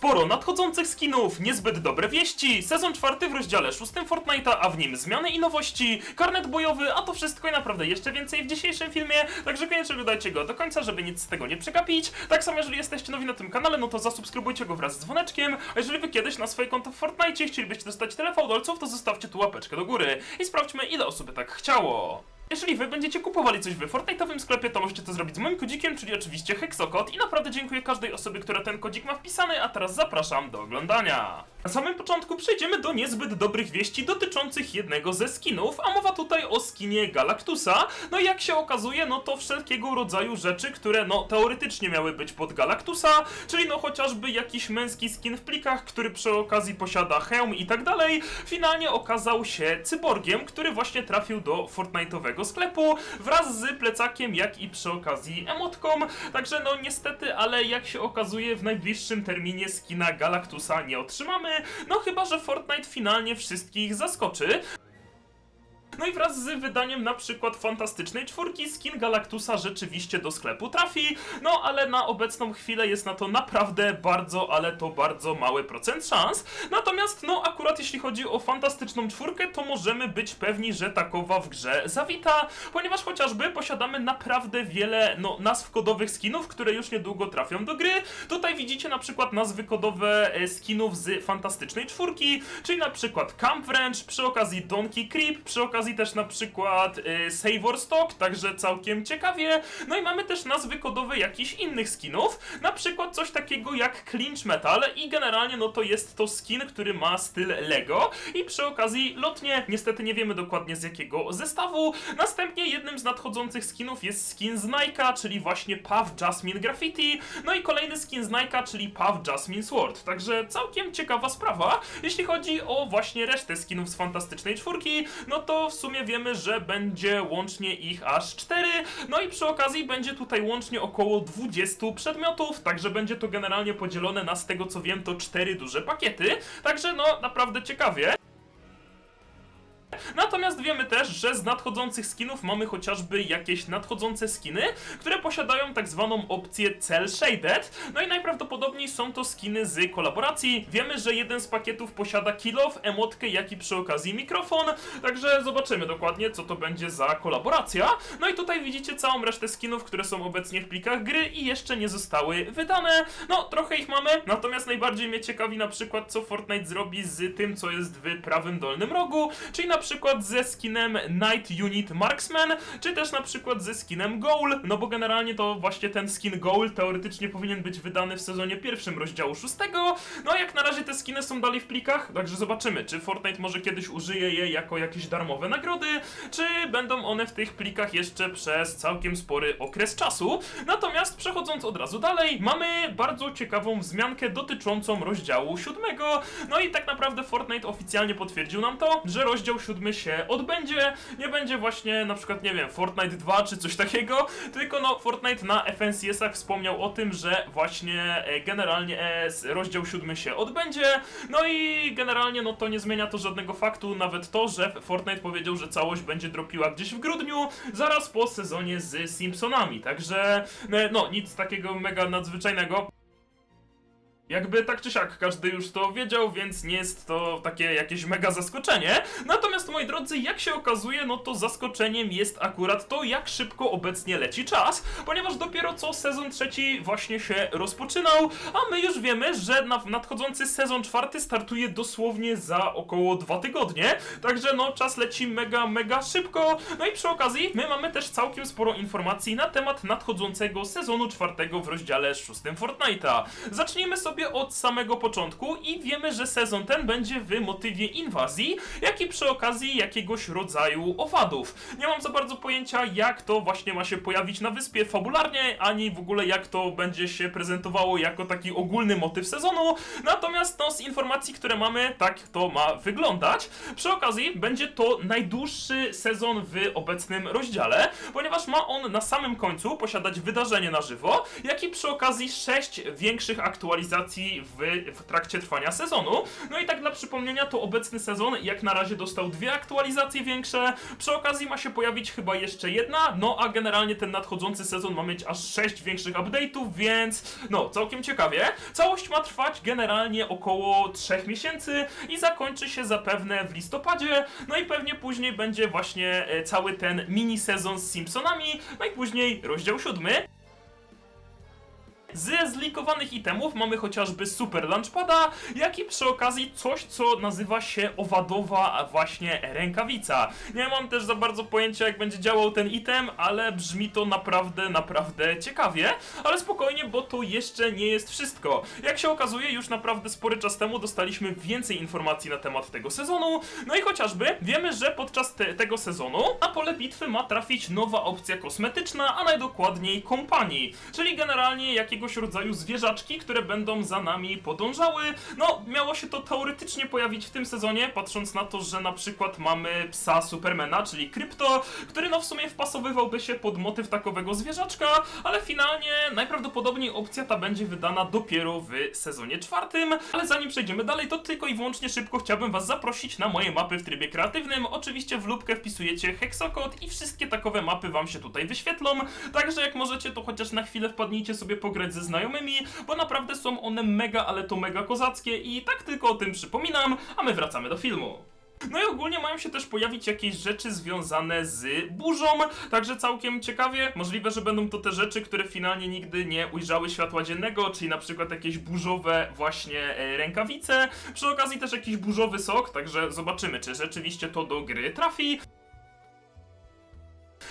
Sporo nadchodzących skinów, niezbyt dobre wieści, sezon czwarty w rozdziale szóstym Fortnite'a, a w nim zmiany i nowości, karnet bojowy, a to wszystko i naprawdę jeszcze więcej w dzisiejszym filmie, także koniecznie oglądajcie go do końca, żeby nic z tego nie przegapić. Tak samo jeżeli jesteście nowi na tym kanale, no to zasubskrybujcie go wraz z dzwoneczkiem, a jeżeli wy kiedyś na swoje konto w Fortnite chcielibyście dostać tyle fałdolców, to zostawcie tu łapeczkę do góry i sprawdźmy ile osób tak chciało. Jeżeli wy będziecie kupowali coś w Fortnite'owym sklepie, to możecie to zrobić z moim kodzikiem, czyli oczywiście Hexokod. I naprawdę dziękuję każdej osobie, która ten kodzik ma wpisany, a teraz zapraszam do oglądania. Na samym początku przejdziemy do niezbyt dobrych wieści dotyczących jednego ze skinów, a mowa tutaj o skinie Galactusa. No i jak się okazuje, no to wszelkiego rodzaju rzeczy, które no teoretycznie miały być pod Galactusa, czyli no chociażby jakiś męski skin w plikach, który przy okazji posiada hełm i tak dalej, finalnie okazał się cyborgiem, który właśnie trafił do Fortnite'owego sklepu wraz z plecakiem, jak i przy okazji emotką. Także no niestety, ale jak się okazuje w najbliższym terminie skina Galactusa nie otrzymamy, no chyba, że Fortnite finalnie wszystkich zaskoczy. No i wraz z wydaniem na przykład fantastycznej czwórki skin Galactusa rzeczywiście do sklepu trafi, no ale na obecną chwilę jest na to naprawdę bardzo, ale to bardzo mały procent szans. Natomiast no akurat jeśli chodzi o fantastyczną czwórkę, to możemy być pewni, że takowa w grze zawita, ponieważ chociażby posiadamy naprawdę wiele no, nazw kodowych skinów, które już niedługo trafią do gry. Tutaj widzicie na przykład nazwy kodowe e, skinów z fantastycznej czwórki, czyli na przykład Camp Wrench, przy okazji Donkey Creep, przy okazji też na przykład y, Savor Stock, także całkiem ciekawie. No i mamy też nazwy kodowe jakichś innych skinów, na przykład coś takiego jak Clinch Metal i generalnie no to jest to skin, który ma styl Lego i przy okazji lotnie, niestety nie wiemy dokładnie z jakiego zestawu. Następnie jednym z nadchodzących skinów jest skin z Nike'a, czyli właśnie Puff Jasmine Graffiti, no i kolejny skin z Nike'a, czyli Puff Jasmine Sword, także całkiem ciekawa sprawa. Jeśli chodzi o właśnie resztę skinów z Fantastycznej Czwórki, no to w sumie wiemy, że będzie łącznie ich aż 4. No i przy okazji będzie tutaj łącznie około 20 przedmiotów, także będzie to generalnie podzielone na z tego co wiem to 4 duże pakiety. Także no naprawdę ciekawie. Natomiast wiemy też, że z nadchodzących skinów mamy chociażby jakieś nadchodzące skiny, które posiadają tak zwaną opcję Cell Shaded. No i najprawdopodobniej są to skiny z kolaboracji. Wiemy, że jeden z pakietów posiada kill off, emotkę, jak i przy okazji mikrofon. Także zobaczymy dokładnie, co to będzie za kolaboracja. No i tutaj widzicie całą resztę skinów, które są obecnie w plikach gry i jeszcze nie zostały wydane. No, trochę ich mamy, natomiast najbardziej mnie ciekawi na przykład, co Fortnite zrobi z tym, co jest w prawym dolnym rogu, czyli na przykład ze skinem Night Unit Marksman, czy też na przykład ze skinem Goal, no bo generalnie to właśnie ten skin Goal teoretycznie powinien być wydany w sezonie pierwszym rozdziału szóstego. No jak na razie te skiny są dalej w plikach, także zobaczymy, czy Fortnite może kiedyś użyje je jako jakieś darmowe nagrody, czy będą one w tych plikach jeszcze przez całkiem spory okres czasu. Natomiast przechodząc od razu dalej, mamy bardzo ciekawą wzmiankę dotyczącą rozdziału siódmego. No i tak naprawdę Fortnite oficjalnie potwierdził nam to, że rozdział siódmy się odbędzie. Nie będzie właśnie na przykład, nie wiem, Fortnite 2 czy coś takiego, tylko no Fortnite na FNCS-ach wspomniał o tym, że właśnie e, generalnie e, rozdział siódmy się odbędzie. No i generalnie no to nie zmienia to żadnego faktu, nawet to, że Fortnite powiedział, że całość będzie dropiła gdzieś w grudniu, zaraz po sezonie z Simpsonami. Także e, no nic takiego mega nadzwyczajnego. Jakby tak czy siak, każdy już to wiedział, więc nie jest to takie jakieś mega zaskoczenie. Natomiast moi drodzy, jak się okazuje, no to zaskoczeniem jest akurat to, jak szybko obecnie leci czas, ponieważ dopiero co sezon trzeci właśnie się rozpoczynał, a my już wiemy, że na nadchodzący sezon czwarty startuje dosłownie za około dwa tygodnie. Także no, czas leci mega, mega szybko. No i przy okazji, my mamy też całkiem sporo informacji na temat nadchodzącego sezonu czwartego w rozdziale szóstym Fortnite'a. Zacznijmy sobie od samego początku i wiemy, że sezon ten będzie w motywie inwazji, jak i przy okazji jakiegoś rodzaju owadów. Nie mam za bardzo pojęcia, jak to właśnie ma się pojawić na wyspie fabularnie, ani w ogóle jak to będzie się prezentowało jako taki ogólny motyw sezonu. Natomiast no, z informacji, które mamy, tak to ma wyglądać. Przy okazji będzie to najdłuższy sezon w obecnym rozdziale, ponieważ ma on na samym końcu posiadać wydarzenie na żywo, jak i przy okazji sześć większych aktualizacji w, w trakcie trwania sezonu. No i tak dla przypomnienia, to obecny sezon jak na razie dostał dwie aktualizacje większe. Przy okazji ma się pojawić chyba jeszcze jedna, no a generalnie ten nadchodzący sezon ma mieć aż sześć większych update'ów, więc no, całkiem ciekawie. Całość ma trwać generalnie około 3 miesięcy i zakończy się zapewne w listopadzie, no i pewnie później będzie właśnie e, cały ten mini sezon z Simpsonami, no i później rozdział siódmy. Z zlikowanych itemów mamy chociażby Super Lunchpada, jak i przy okazji coś, co nazywa się owadowa właśnie rękawica. Nie mam też za bardzo pojęcia, jak będzie działał ten item, ale brzmi to naprawdę, naprawdę ciekawie. Ale spokojnie, bo to jeszcze nie jest wszystko. Jak się okazuje, już naprawdę spory czas temu dostaliśmy więcej informacji na temat tego sezonu. No i chociażby wiemy, że podczas te, tego sezonu na pole bitwy ma trafić nowa opcja kosmetyczna, a najdokładniej kompanii, czyli generalnie jakiegoś rodzaju zwierzaczki, które będą za nami podążały. No, miało się to teoretycznie pojawić w tym sezonie, patrząc na to, że na przykład mamy psa Supermana, czyli Krypto, który no w sumie wpasowywałby się pod motyw takowego zwierzaczka, ale finalnie najprawdopodobniej opcja ta będzie wydana dopiero w sezonie czwartym. Ale zanim przejdziemy dalej, to tylko i wyłącznie szybko chciałbym Was zaprosić na moje mapy w trybie kreatywnym. Oczywiście w lubkę wpisujecie hexakod i wszystkie takowe mapy Wam się tutaj wyświetlą. Także jak możecie, to chociaż na chwilę wpadnijcie sobie pograć ze znajomymi, bo naprawdę są one mega, ale to mega kozackie i tak tylko o tym przypominam, a my wracamy do filmu. No i ogólnie mają się też pojawić jakieś rzeczy związane z burzą, także całkiem ciekawie. Możliwe, że będą to te rzeczy, które finalnie nigdy nie ujrzały światła dziennego, czyli na przykład jakieś burzowe właśnie e, rękawice. Przy okazji też jakiś burzowy sok, także zobaczymy, czy rzeczywiście to do gry trafi.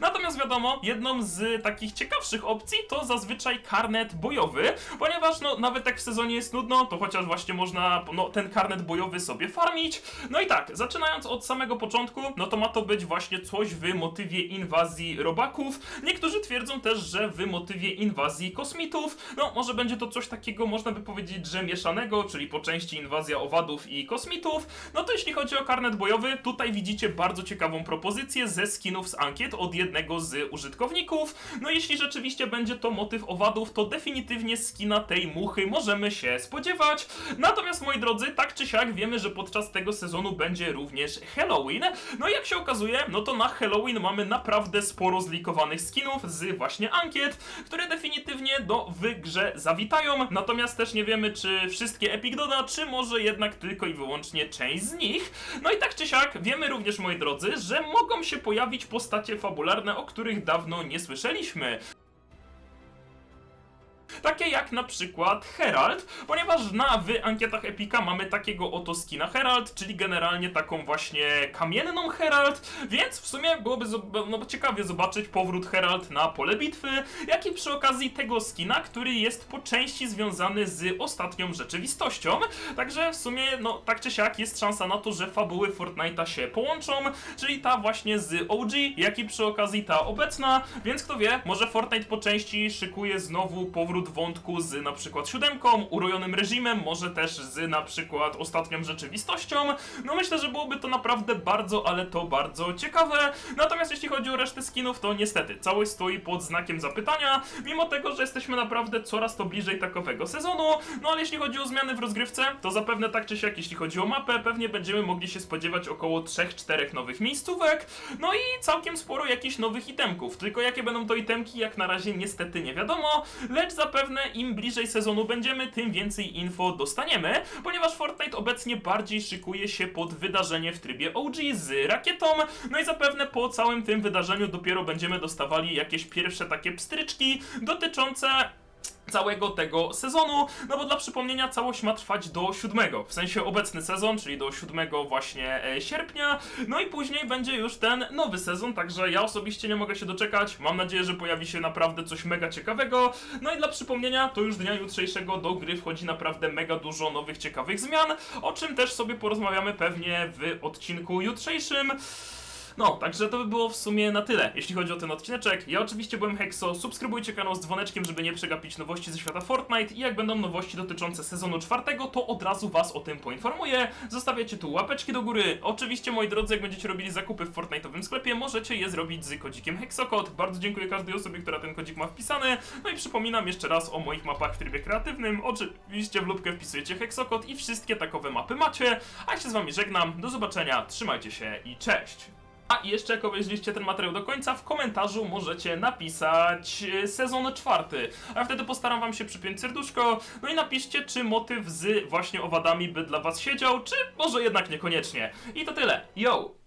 Natomiast wiadomo, jedną z takich ciekawszych opcji to zazwyczaj karnet bojowy, ponieważ no nawet jak w sezonie jest nudno, to chociaż właśnie można no, ten karnet bojowy sobie farmić. No i tak, zaczynając od samego początku, no to ma to być właśnie coś w motywie inwazji robaków. Niektórzy twierdzą też, że w motywie inwazji kosmitów. No może będzie to coś takiego, można by powiedzieć, że mieszanego, czyli po części inwazja owadów i kosmitów. No to jeśli chodzi o karnet bojowy, tutaj widzicie bardzo ciekawą propozycję ze skinów z ankiet od jednego z użytkowników. No jeśli rzeczywiście będzie to motyw owadów, to definitywnie skina tej muchy możemy się spodziewać. Natomiast moi drodzy, tak czy siak wiemy, że podczas tego sezonu będzie również Halloween. No i jak się okazuje, no to na Halloween mamy naprawdę sporo zlikowanych skinów z właśnie ankiet, które definitywnie do w grze zawitają. Natomiast też nie wiemy, czy wszystkie Epic doda, czy może jednak tylko i wyłącznie część z nich. No i tak czy siak wiemy również, moi drodzy, że mogą się pojawić postacie fabularne, o których dawno nie słyszeliśmy. Takie jak na przykład Herald, ponieważ na w ankietach Epika mamy takiego oto skina Herald, czyli generalnie taką właśnie kamienną Herald, więc w sumie byłoby zob- no, ciekawie zobaczyć powrót Herald na pole bitwy, jak i przy okazji tego skina, który jest po części związany z ostatnią rzeczywistością. Także w sumie, no tak czy siak jest szansa na to, że fabuły Fortnite'a się połączą, czyli ta właśnie z OG, jak i przy okazji ta obecna, więc kto wie, może Fortnite po części szykuje znowu powrót wątku z na przykład siódemką, urojonym reżimem, może też z na przykład ostatnią rzeczywistością. No myślę, że byłoby to naprawdę bardzo, ale to bardzo ciekawe. Natomiast jeśli chodzi o resztę skinów, to niestety całość stoi pod znakiem zapytania, mimo tego, że jesteśmy naprawdę coraz to bliżej takowego sezonu. No ale jeśli chodzi o zmiany w rozgrywce, to zapewne tak czy siak, jeśli chodzi o mapę, pewnie będziemy mogli się spodziewać około 3-4 nowych miejscówek, no i całkiem sporo jakichś nowych itemków. Tylko jakie będą to itemki, jak na razie niestety nie wiadomo, lecz zapewne im bliżej sezonu będziemy, tym więcej info dostaniemy, ponieważ Fortnite obecnie bardziej szykuje się pod wydarzenie w trybie OG z rakietą, no i zapewne po całym tym wydarzeniu dopiero będziemy dostawali jakieś pierwsze takie pstryczki dotyczące całego tego sezonu, no bo dla przypomnienia całość ma trwać do 7, w sensie obecny sezon, czyli do 7 właśnie e, sierpnia, no i później będzie już ten nowy sezon, także ja osobiście nie mogę się doczekać, mam nadzieję, że pojawi się naprawdę coś mega ciekawego, no i dla przypomnienia, to już dnia jutrzejszego do gry wchodzi naprawdę mega dużo nowych ciekawych zmian, o czym też sobie porozmawiamy pewnie w odcinku jutrzejszym. No, także to by było w sumie na tyle, jeśli chodzi o ten odcineczek. Ja oczywiście byłem Hexo, subskrybujcie kanał z dzwoneczkiem, żeby nie przegapić nowości ze świata Fortnite i jak będą nowości dotyczące sezonu czwartego, to od razu was o tym poinformuję. Zostawiacie tu łapeczki do góry. Oczywiście, moi drodzy, jak będziecie robili zakupy w Fortnite'owym sklepie, możecie je zrobić z kodzikiem Hexokod. Bardzo dziękuję każdej osobie, która ten kodzik ma wpisany. No i przypominam jeszcze raz o moich mapach w trybie kreatywnym. Oczywiście w lubkę wpisujecie Hexokod i wszystkie takowe mapy macie. A ja się z wami żegnam. Do zobaczenia, trzymajcie się i cześć! A jeszcze jak obejrzeliście ten materiał do końca, w komentarzu możecie napisać e, sezon czwarty. A wtedy postaram wam się przypiąć serduszko. No i napiszcie, czy motyw z właśnie owadami by dla was siedział, czy może jednak niekoniecznie. I to tyle. Yo!